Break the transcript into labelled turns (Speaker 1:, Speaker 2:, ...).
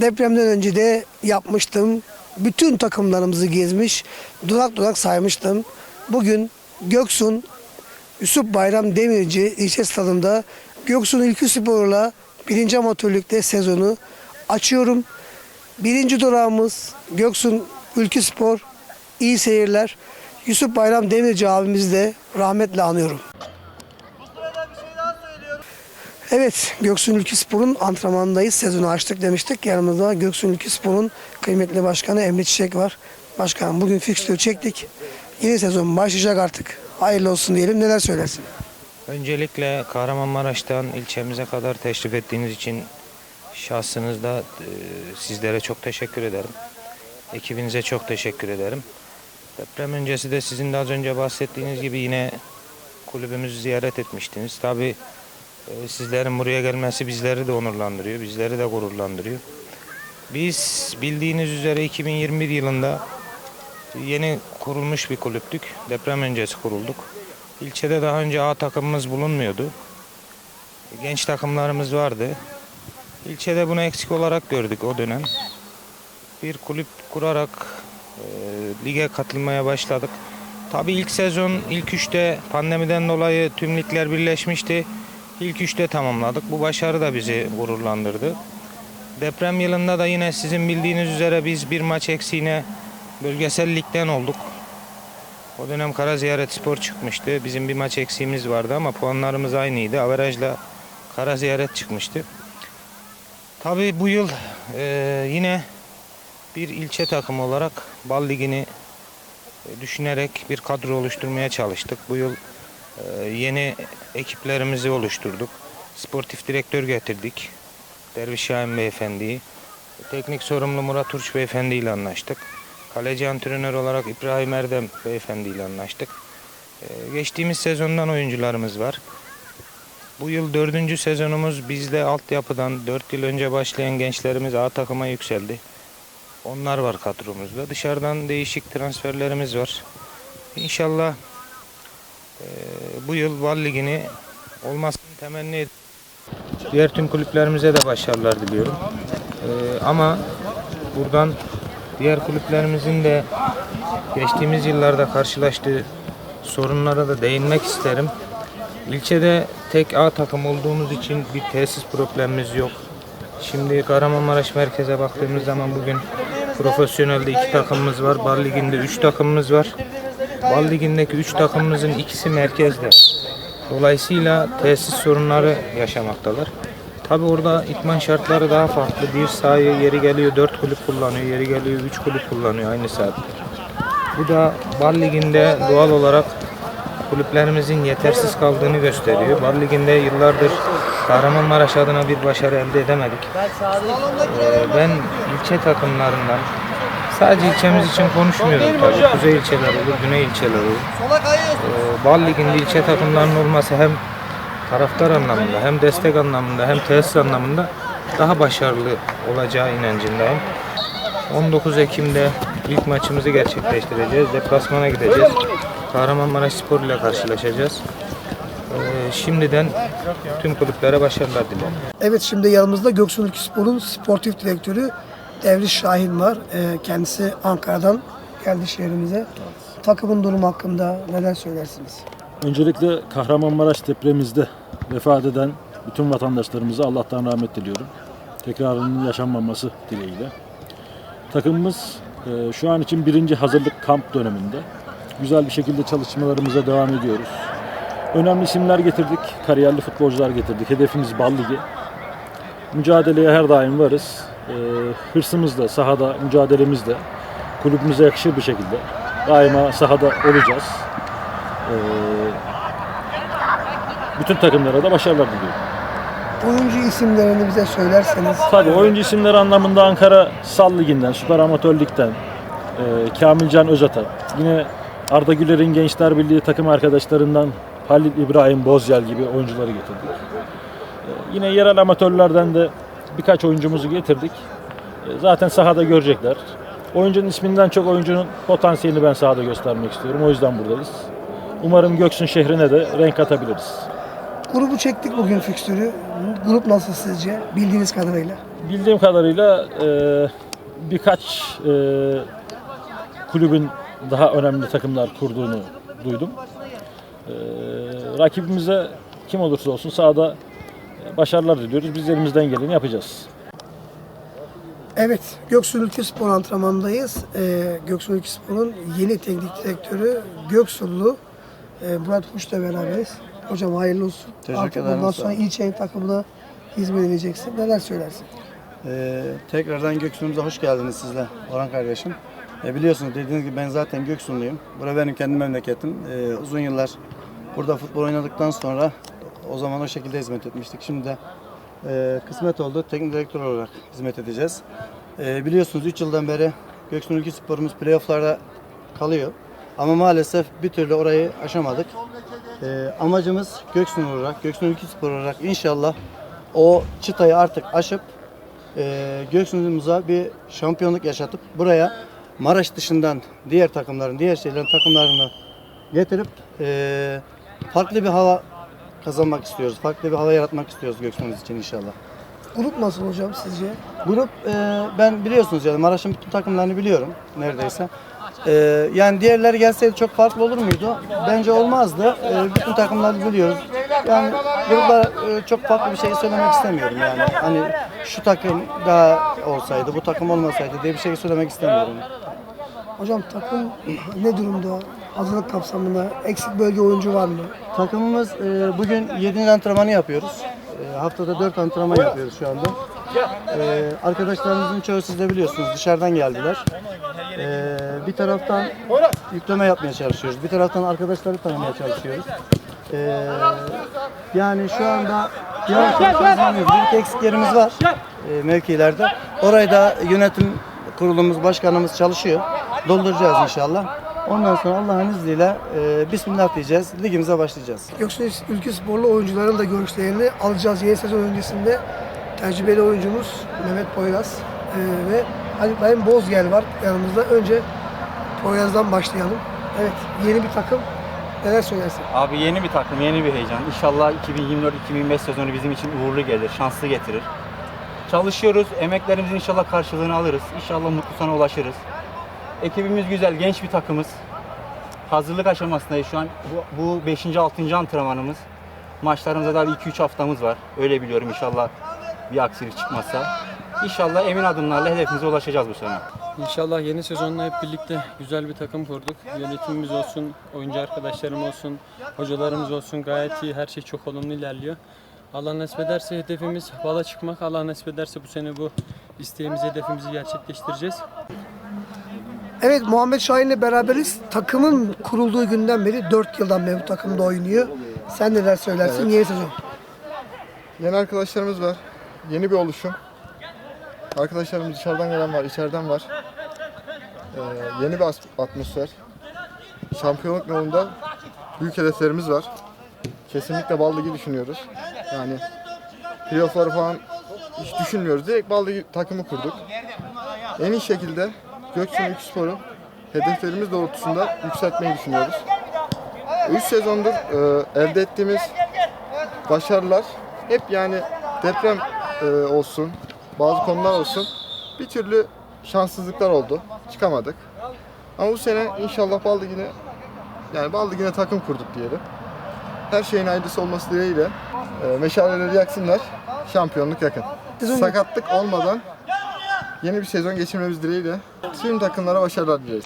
Speaker 1: Depremden önce de yapmıştım. Bütün takımlarımızı gezmiş, durak durak saymıştım. Bugün Göksun Yusuf Bayram Demirci ilçe stadında Göksun İlkü Spor'la birinci amatörlükte sezonu açıyorum. Birinci durağımız Göksun Ülkü Spor. İyi seyirler. Yusuf Bayram Demirci abimizi de rahmetle anıyorum. Evet, Göksun Ülkü Spor'un antrenmanındayız. Sezonu açtık demiştik. Yanımızda Göksun Ülkü Spor'un kıymetli başkanı Emre Çiçek var. Başkanım bugün fikstürü çektik. Yeni sezon başlayacak artık. Hayırlı olsun diyelim. Neler söylersin?
Speaker 2: Öncelikle Kahramanmaraş'tan ilçemize kadar teşrif ettiğiniz için şahsınızda e, sizlere çok teşekkür ederim. Ekibinize çok teşekkür ederim. Deprem öncesi de sizin de az önce bahsettiğiniz gibi yine kulübümüzü ziyaret etmiştiniz. Tabii sizlerin buraya gelmesi bizleri de onurlandırıyor, bizleri de gururlandırıyor. Biz bildiğiniz üzere 2021 yılında yeni kurulmuş bir kulüptük. Deprem öncesi kurulduk. İlçede daha önce A takımımız bulunmuyordu. Genç takımlarımız vardı. İlçede bunu eksik olarak gördük o dönem. Bir kulüp kurarak e, lige katılmaya başladık. Tabii ilk sezon ilk üçte pandemiden dolayı tüm ligler birleşmişti. İlk üçte tamamladık. Bu başarı da bizi gururlandırdı. Deprem yılında da yine sizin bildiğiniz üzere biz bir maç eksiğine bölgesel ligden olduk. O dönem Kara Ziyaret Spor çıkmıştı. Bizim bir maç eksiğimiz vardı ama puanlarımız aynıydı. Averajla Kara Ziyaret çıkmıştı. Tabii bu yıl e, yine bir ilçe takımı olarak Bal Ligi'ni e, düşünerek bir kadro oluşturmaya çalıştık. Bu yıl yeni ekiplerimizi oluşturduk. Sportif direktör getirdik. Derviş Şahin Beyefendi'yi. Teknik sorumlu Murat Urç Beyefendi ile anlaştık. Kaleci antrenör olarak İbrahim Erdem Beyefendi ile anlaştık. Ee, geçtiğimiz sezondan oyuncularımız var. Bu yıl dördüncü sezonumuz bizde altyapıdan dört yıl önce başlayan gençlerimiz A takıma yükseldi. Onlar var kadromuzda. Dışarıdan değişik transferlerimiz var. İnşallah e, bu yıl Bal Ligi'ni olmasını temenni ediyorum. Diğer tüm kulüplerimize de başarılar diliyorum. Ee, ama buradan diğer kulüplerimizin de geçtiğimiz yıllarda karşılaştığı sorunlara da değinmek isterim. İlçede tek A takım olduğumuz için bir tesis problemimiz yok. Şimdi Kahramanmaraş merkeze baktığımız zaman bugün profesyonelde iki takımımız var. Bal Ligi'nde üç takımımız var. Bal Ligi'ndeki üç takımımızın ikisi merkezde. Dolayısıyla tesis sorunları yaşamaktalar. Tabi orada itman şartları daha farklı. Bir sahayı yeri geliyor dört kulüp kullanıyor, yeri geliyor üç kulüp kullanıyor aynı saatte. Bu da Bal Ligi'nde doğal olarak kulüplerimizin yetersiz kaldığını gösteriyor. Bal Ligi'nde yıllardır Kahramanmaraş adına bir başarı elde edemedik. Ee, ben ilçe takımlarından sadece ilçemiz için konuşmuyorum tabii. Kuzey ilçeler olur, güney ilçeler olur. Ee, Bal Ligi'nde ilçe takımlarının olması hem taraftar anlamında hem destek anlamında hem tesis anlamında daha başarılı olacağı inancındayım. 19 Ekim'de ilk maçımızı gerçekleştireceğiz. Deplasmana gideceğiz. Kahramanmaraş Spor ile karşılaşacağız. Ee, şimdiden tüm kulüplere başarılar dilerim.
Speaker 1: Evet şimdi yanımızda Göksun Ülkü Spor'un sportif direktörü Devriş Şahin var. Ee, kendisi Ankara'dan geldi şehrimize. Takımın durumu hakkında neler söylersiniz?
Speaker 3: Öncelikle Kahramanmaraş depremimizde vefat eden bütün vatandaşlarımıza Allah'tan rahmet diliyorum. Tekrarının yaşanmaması dileğiyle. Takımımız e, şu an için birinci hazırlık kamp döneminde. Güzel bir şekilde çalışmalarımıza devam ediyoruz. Önemli isimler getirdik, kariyerli futbolcular getirdik. Hedefimiz Bal. Mücadeleye her daim varız. E, hırsımız da, sahada mücadelemiz de kulübümüze yakışır bir şekilde daima sahada olacağız. Ee, bütün takımlara da başarılar diliyorum.
Speaker 1: Oyuncu isimlerini bize söylerseniz.
Speaker 3: Tabii oyuncu isimleri anlamında Ankara Sal Ligi'nden, Süper Amatör Lig'den, e, Kamilcan Özata, yine Arda Güler'in Gençler Birliği takım arkadaşlarından Halil İbrahim Bozyal gibi oyuncuları getirdik. E, yine yerel amatörlerden de birkaç oyuncumuzu getirdik. E, zaten sahada görecekler. Oyuncunun isminden çok oyuncunun potansiyelini ben sahada göstermek istiyorum. O yüzden buradayız. Umarım Göksun şehrine de renk katabiliriz.
Speaker 1: Grubu çektik bugün fikstürü. Grup nasıl sizce bildiğiniz kadarıyla?
Speaker 3: Bildiğim kadarıyla e, birkaç e, kulübün daha önemli takımlar kurduğunu duydum. E, rakibimize kim olursa olsun sahada başarılar diliyoruz. Biz elimizden geleni yapacağız.
Speaker 1: Evet, Göksu Ülke Spor antrenmanındayız. Ee, Göksu Ülke Spor'un yeni teknik direktörü Göksullu e, Murat Kuş'la beraberiz. Hocam hayırlı olsun.
Speaker 4: Teşekkür
Speaker 1: Artık
Speaker 4: ederim,
Speaker 1: bundan sonra ilçenin takımına hizmet edeceksin. Neler söylersin?
Speaker 4: Ee, tekrardan Göksu'muza hoş geldiniz sizle Orhan kardeşim. Ee, biliyorsunuz dediğiniz gibi ben zaten Göksu'luyum. Burası benim kendi memleketim. Ee, uzun yıllar burada futbol oynadıktan sonra o zaman o şekilde hizmet etmiştik. Şimdi de e, kısmet oldu. Teknik direktör olarak hizmet edeceğiz. Ee, biliyorsunuz 3 yıldan beri Göksu Ülke Spor'umuz playofflarda kalıyor. Ama maalesef bir türlü orayı aşamadık. Ee, amacımız Göksun olarak, Göksun Ülke Spor olarak inşallah o çıtayı artık aşıp e, Göksun'umuza bir şampiyonluk yaşatıp buraya Maraş dışından diğer takımların, diğer şeylerin takımlarını getirip e, farklı bir hava kazanmak istiyoruz. Farklı bir hava yaratmak istiyoruz Göksun'umuz için inşallah.
Speaker 1: Grup nasıl hocam sizce?
Speaker 4: Grup e, ben biliyorsunuz yani Maraş'ın bütün takımlarını biliyorum neredeyse. E, yani diğerleri gelseydi çok farklı olur muydu? Bence olmazdı. E, bütün takımları biliyoruz. Yani grupta e, çok farklı bir şey söylemek istemiyorum yani. Hani şu takım daha olsaydı, bu takım olmasaydı diye bir şey söylemek istemiyorum.
Speaker 1: Hocam takım ne durumda? Hazırlık kapsamında eksik bölge oyuncu var mı?
Speaker 4: Takımımız e, bugün 7. antrenmanı yapıyoruz. E, haftada 4 antrenman yapıyoruz şu anda. E, arkadaşlarımızın çoğu siz de biliyorsunuz dışarıdan geldiler. E, bir taraftan yükleme yapmaya çalışıyoruz. Bir taraftan arkadaşları tanımaya çalışıyoruz. E, yani şu anda yavaş yavaş. Bir eksik yerimiz var e, mevkilerde. Orayı da yönetim kurulumuz, başkanımız çalışıyor. Dolduracağız inşallah. Ondan sonra Allah'ın izniyle e, Bismillah diyeceğiz. Ligimize başlayacağız.
Speaker 1: Göksu Ülke Sporlu oyuncuların da görüşlerini alacağız. Yeni sezon öncesinde tecrübeli oyuncumuz Mehmet Poyraz ee, ve Halil Bayım Bozgel var yanımızda. Önce Poyraz'dan başlayalım. Evet, yeni bir takım. Neler söylersin?
Speaker 5: Abi yeni bir takım, yeni bir heyecan. İnşallah 2024-2025 sezonu bizim için uğurlu gelir, şanslı getirir. Çalışıyoruz, emeklerimizin inşallah karşılığını alırız. İnşallah mutlu sona ulaşırız. Ekibimiz güzel, genç bir takımız. Hazırlık aşamasındayız şu an. Bu, bu 5. 6. antrenmanımız. Maçlarımıza daha bir 2-3 haftamız var. Öyle biliyorum inşallah bir aksilik çıkmazsa. İnşallah emin adımlarla hedefimize ulaşacağız bu sene.
Speaker 6: İnşallah yeni sezonda hep birlikte güzel bir takım kurduk. Yönetimimiz olsun, oyuncu arkadaşlarım olsun, hocalarımız olsun gayet iyi. Her şey çok olumlu ilerliyor. Allah nasip ederse hedefimiz bala çıkmak. Allah nasip ederse bu sene bu isteğimizi, hedefimizi gerçekleştireceğiz.
Speaker 1: Evet, Muhammed Şahin'le beraberiz. Takımın kurulduğu günden beri 4 yıldan beri bu takımda oynuyor. Sen neler söylersin yeni sezon?
Speaker 7: Yeni arkadaşlarımız var. Yeni bir oluşum. Arkadaşlarımız dışarıdan gelen var, içeriden var. Ee, yeni bir atmosfer. Şampiyonluk yolunda büyük hedeflerimiz var. Kesinlikle Bal Ligi düşünüyoruz. Yani playoff'ları falan hiç düşünmüyoruz. Direkt Bal Ligi takımı kurduk. En iyi şekilde Göksun Spor'u hedeflerimiz doğrultusunda yükseltmeyi düşünüyoruz. 3 sezondur e, elde ettiğimiz başarılar hep yani deprem e, olsun, bazı konular olsun bir türlü şanssızlıklar oldu. Çıkamadık. Ama bu sene inşallah Bal Ligi'ne yani Bal Ligi'ne takım kurduk diyelim. Her şeyin hayırlısı olması dileğiyle e, meşaleleri yaksınlar. Şampiyonluk yakın. Sakatlık olmadan yeni bir sezon geçirmemiz dileğiyle tüm takımlara başarılar dileriz.